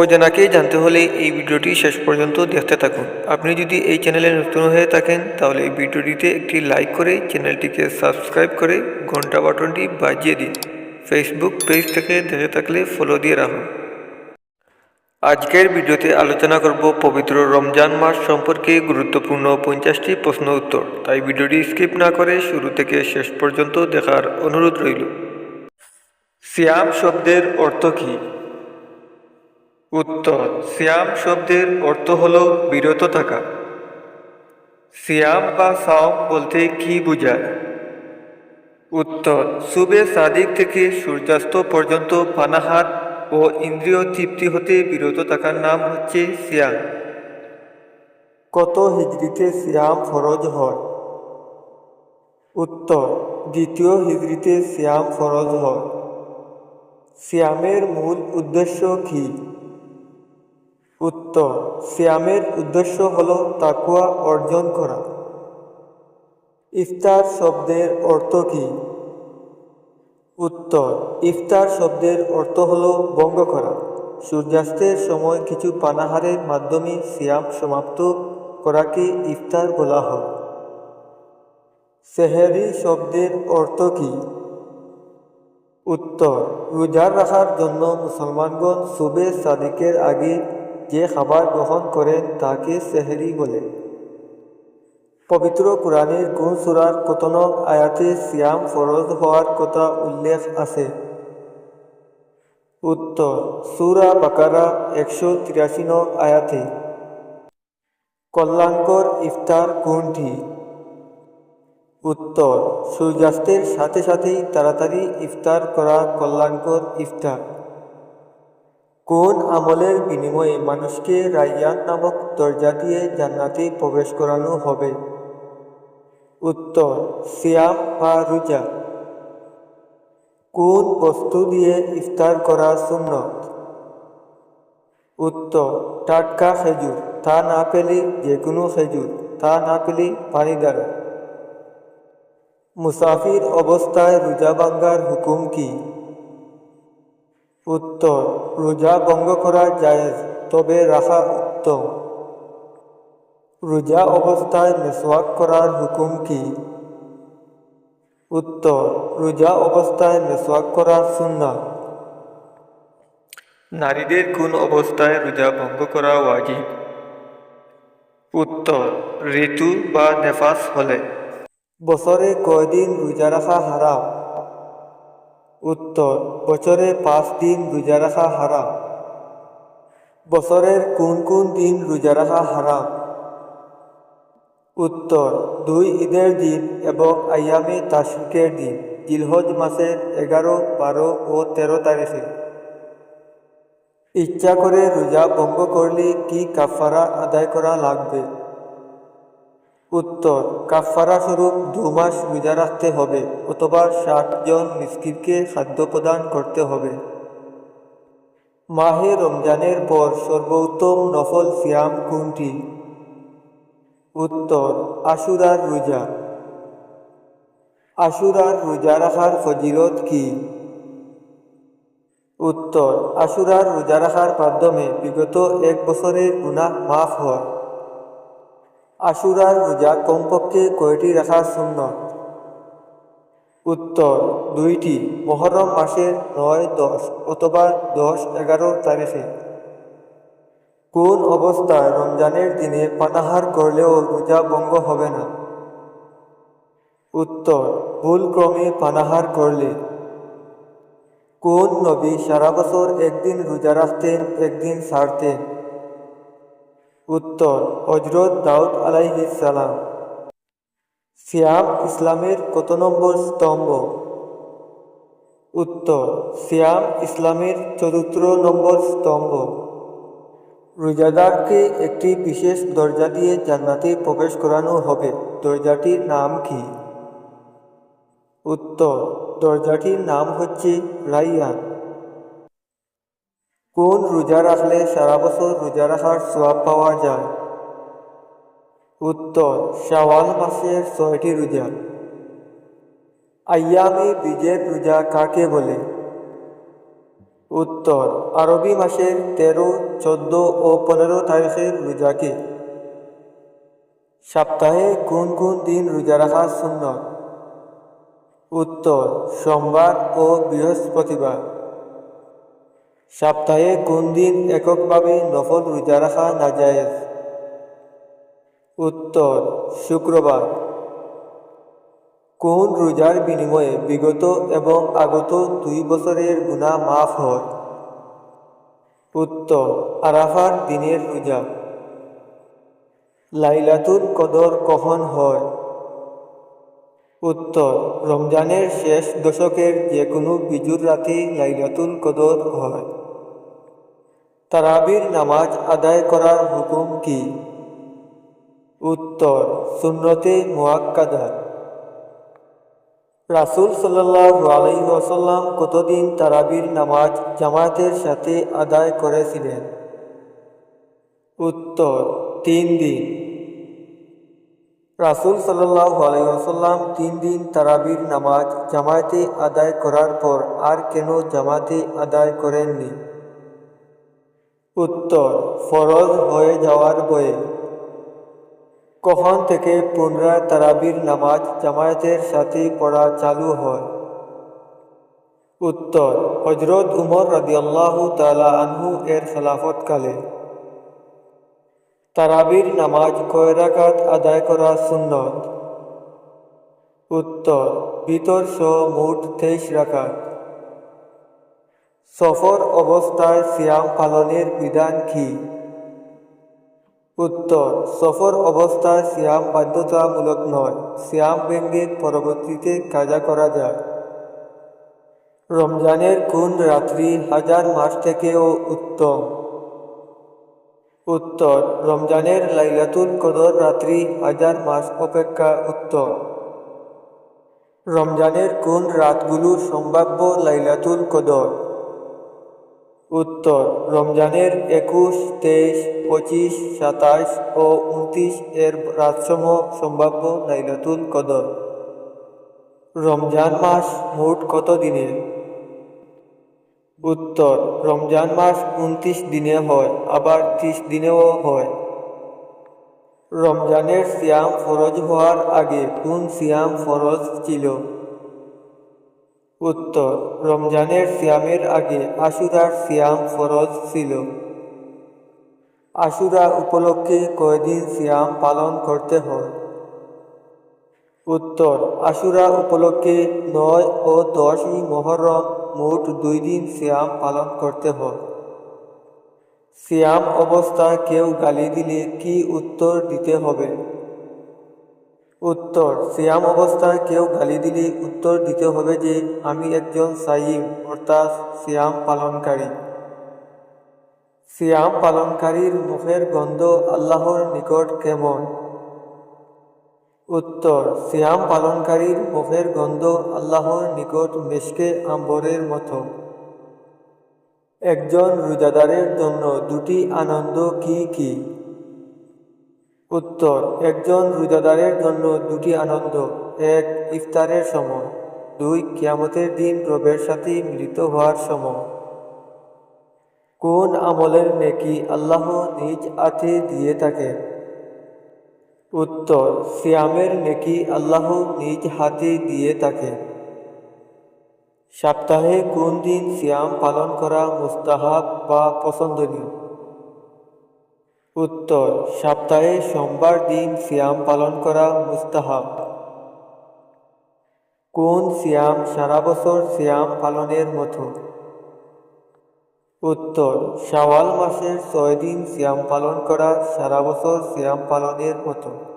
অজানাকেই জানতে হলে এই ভিডিওটি শেষ পর্যন্ত দেখতে থাকুন। আপনি যদি এই চ্যানেলে নতুন হয়ে থাকেন, তাহলে এই ভিডিওটিতে একটি লাইক করে চ্যানেলটিকে সাবস্ক্রাইব করে ঘণ্টা বাটনটি বাজিয়ে দিন। ফেসবুক পেজ থেকে দেখে থাকলে ফলো দিয়ে রাখুন। আজকের ভিডিওতে আলোচনা করব পবিত্র রমজান মাস সম্পর্কে গুরুত্বপূর্ণ পঞ্চাশটি প্রশ্ন উত্তর। তাই ভিডিওটি স্কিপ না করে শুরু থেকে শেষ পর্যন্ত দেখার অনুরোধ রইল। সিয়াম শব্দের অর্থ কী? উত্তর, সিয়াম শব্দের অর্থ হল বিরত থাকা। সিয়াম বা সাওম বলতে কি বোঝায়? উত্তর, সুবে সাদিক থেকে সূর্যাস্ত পর্যন্ত পানাহার ও ইন্দ্রিয় তৃপ্তি হতে বিরত থাকার নাম হচ্ছে সিয়াম। কত হিজড়িতে সিয়াম ফরজ হয়? উত্তর, দ্বিতীয় হিজড়িতে সিয়াম ফরজ হয়। সিয়ামের মূল উদ্দেশ্য কী? উত্তর সিয়ামের উদ্দেশ্য হল তাকুয়া অর্জন করা। ইফতার শব্দের অর্থ কী? উত্তর, ইফতার শব্দের অর্থ হল বঙ্গ করা। সূর্যাস্তের সময় কিছু পানাহারের মাধ্যমে সিয়াম সমাপ্ত করাকে ইফতার বলা হয়। সেহেরি শব্দের অর্থ কী? উত্তর রোজা রাখার জন্য মুসলমানগণ সুবে সাদিকের আগে যে খাবার গ্রহণ করেন তাকে সেহরি বলে। পবিত্র কোরআনের কোন সুরার কতন আয়াতে সিয়াম ফরজ হওয়ার কথা উল্লেখ আছে? উত্তর, সুরা বাকারা একশো তিরাশি নং আয়াতে। কল্যাণকর ইফতার কোনটি? উত্তর, সূর্যাস্তের সাথে সাথেই তাড়াতাড়ি ইফতার করা কল্যাণকর ইফতার। কোন আমলের বিনিময়ে মানুষকে রাইয়ান নামক দরজা দিয়ে জান্নাতে প্রবেশ করানো হবে? উত্তর, সিয়াম বা রোজা। কোন বস্তু দিয়ে ইফতার করা সুন্নত? উত্তর, টাটকা খেজুর, তা না পেলে যে কোনো খেজুর, তা না পেলে পানি দ্বারা। মুসাফির অবস্থায় রোজা ভাঙ্গার হুকুম কি? উত্তর রোজা ভঙ্গ করা জায়েজ, তবে রাখা উত্তম। রোজা অবস্থায় মেসওয়াক করার হুকুম কি? উত্তর, রোজা অবস্থায় মেসওয়াক করা সুন্না নারীদের কোন অবস্থায় রোজা ভঙ্গ করা ওয়াজিব? উত্তর, ঋতু বা নেফাস হলে। বছরে কয়দিন রোজা রাখা হারাম? উত্তর বছরে পাঁচ দিন রোজা রাখা হারাম। বছরের কোন কোন দিন রোজা রাখা হারাম? উত্তর, দুই ঈদের দিন এবং আয়ামে তাশরিকের দিন, জিলহজ মাসের এগারো, বারো ও তেরো তারিখে। ইচ্ছা করে রোজা ভঙ্গ করলে কি কাফারা আদায় করা লাগবে? উত্তর কাফারা স্বরূপ দু মাস রোজা রাখতে হবে অথবা ষাট জন মিসকিরকে খাদ্য প্রদান করতে হবে। মাহে রমজানের পর সর্বোত্তম নফল সিয়াম কোনটি? উত্তর, আশুরার রোজা। আশুরার রোজা রাখার ফজিলত কি? উত্তর, আশুরার রোজা রাখার মাধ্যমে বিগত এক বছরের গুনাহ মাফ হয় আশুরার রোজা কমপক্ষে কয়টি রাখা সুন্নত? উত্তর, দুইটি, মহরম মাসের নয়, দশ, অথবা দশ, এগারো তারিখে। কোন অবস্থায় রমজানের দিনে পানাহার করলেও রোজা ভঙ্গ হবে না? উত্তর, ভুলক্রমে পানাহার করলে। কোন নবী সারা বছর একদিন রোজা রাখতেন, একদিন ছাড়তেন? উত্তর হজরত দাউদ আলাইহিস সালাম। সিয়াম ইসলামের কত নম্বর স্তম্ভ? উত্তর, সিয়াম ইসলামের চতুর্থ নম্বর স্তম্ভ। রোজাদারকে একটি বিশেষ দরজা দিয়ে জান্নাতে প্রবেশ করানো হবে। দরজাটির নাম কি? উত্তর, দরজাটির নাম হচ্ছে রাইয়ান। কোন রোজা রাখলে সারা বছর রোজা রাখার সোয়াব পাওয়া যায়? উত্তর শাওয়াল মাসের ছয়টি রোজা আয়ামে বীজের রোজা কাকে বলে? উত্তর আরবি মাসের তেরো চোদ্দ ও পনেরো তারিখের রোজাকে সপ্তাহে কোন কোন দিন রোজা রাখা সুন্নত? উত্তর সোমবার ও বৃহস্পতিবার সপ্তাহে কোন দিন এককভাবে নফল রোজা রাখা না যায় উত্তর শুক্রবার কোন রোজার বিনিময়ে বিগত এবং আগত দুই বছরের গুণা মাফ হয়? উত্তর আরাফার দিনের রোজা লাইলাতুল কদর কখন হয়? উত্তর রমজানের শেষ দশকের যে কোনো বিজুর রাতে লাইলাতুল কদর হয়। তারাবির নামাজ আদায় করার হুকুম কি? উত্তর, সুন্নতে মুয়াক্কাদা রাসুল সাল্লাহ আলাইসাল্লাম কতদিন তারাবির নামাজ জামায়াতের সাথে আদায় করেছিলেন? উত্তর, তিন দিন। রাসুল সাল্লাহ আলাইসাল্লাম তিন দিন তারাবির নামাজ জামায়াতে আদায় করার পর আর কেন জামাতে আদায় করেননি? উত্তর, ফরজ হয়ে যাওয়ার বয়ে। কখন থেকে পুনরায় তারাবির নামাজ জামায়াতের সাথে পড়া চালু হয়? উত্তর হজরত উমর রাদিয়াল্লাহু তালা আনহু এর খেলাফতকালে। তারাবির নামাজ কয়রাকাত আদায় করা সুন্নত? উত্তর বিতর সহ মোট তেইশ রাকাত। সফর অবস্থায় সিয়াম পালনের বিধান কি? উত্তর, সফর অবস্থায় সিয়াম বাধ্যতামূলক নয়। সিয়াম ভেঙ্গে পরবর্তীতে কাজা করা যায়। রমজানের কোন রাত্রি হাজার মাস থেকেও উত্তম? উত্তর, রমজানের লাইলাতুল কদর রাত্রি হাজার মাস অপেক্ষা উত্তম। রমজানের কোন রাতগুলো সম্ভাব্য লাইলাতুল কদর? উত্তর, রমজানের একুশ, তেইশ, পঁচিশ সাতাশ ও উনত্রিশ এর রাতসমূহ সম্ভাব্য লাইলাতুল কদর। রমজান মাস মোট কত দিনের? উত্তর, রমজান মাস উনত্রিশ দিনে হয়, আবার ত্রিশ দিনেও হয়। রমজানের সিয়াম ফরজ হওয়ার আগে কোন সিয়াম ফরজ ছিল? উত্তর, রমজানের সিয়ামের আগে আশুরার সিয়াম ফরজ ছিল। আশুরা উপলক্ষে কয়দিন সিয়াম পালন করতে হয়? উত্তর, আশুরা উপলক্ষে নয় ও দশই মহরম মোট দুই দিন সিয়াম পালন করতে হয়। সিয়াম অবস্থায় কেউ গালি দিলে কি উত্তর দিতে হবে? উত্তর, সিয়াম অবস্থায় কেউ গালি দিলে উত্তর দিতে হবে যে, আমি একজন সাইম, অর্থাৎ সিয়াম পালনকারী। সিয়াম পালনকারীর মুখের গন্ধ আল্লাহর নিকট কেমন? উত্তর, সিয়াম পালনকারীর মুখের গন্ধ আল্লাহর নিকট মেশকে আম্বরের মতো। একজন রোজাদারের জন্য দুটি আনন্দ কি কি? উত্তর, একজন রোজাদারের জন্য দুটি আনন্দ, এক ইফতারের সময়, দুই কিয়ামতের দিন রবের সাথে মিলিত হওয়ার সময়। কোন আমলের নেকি আল্লাহ নিজ হাতে দিয়ে থাকে? উত্তর, সিয়ামের নেকি আল্লাহ নিজ হাতে দিয়ে থাকে। সপ্তাহে কোন দিন সিয়াম পালন করা মুস্তাহাব বা পছন্দনীয়? উত্তর, সপ্তাহে সোমবার দিন সিয়াম পালন করা মুস্তাহাব। কোন সিয়াম সারা বছর সিয়াম পালনের মতো? উত্তর, শাওয়াল মাসের ছয় দিন সিয়াম পালন করা সারা বছর সিয়াম পালনের মতো।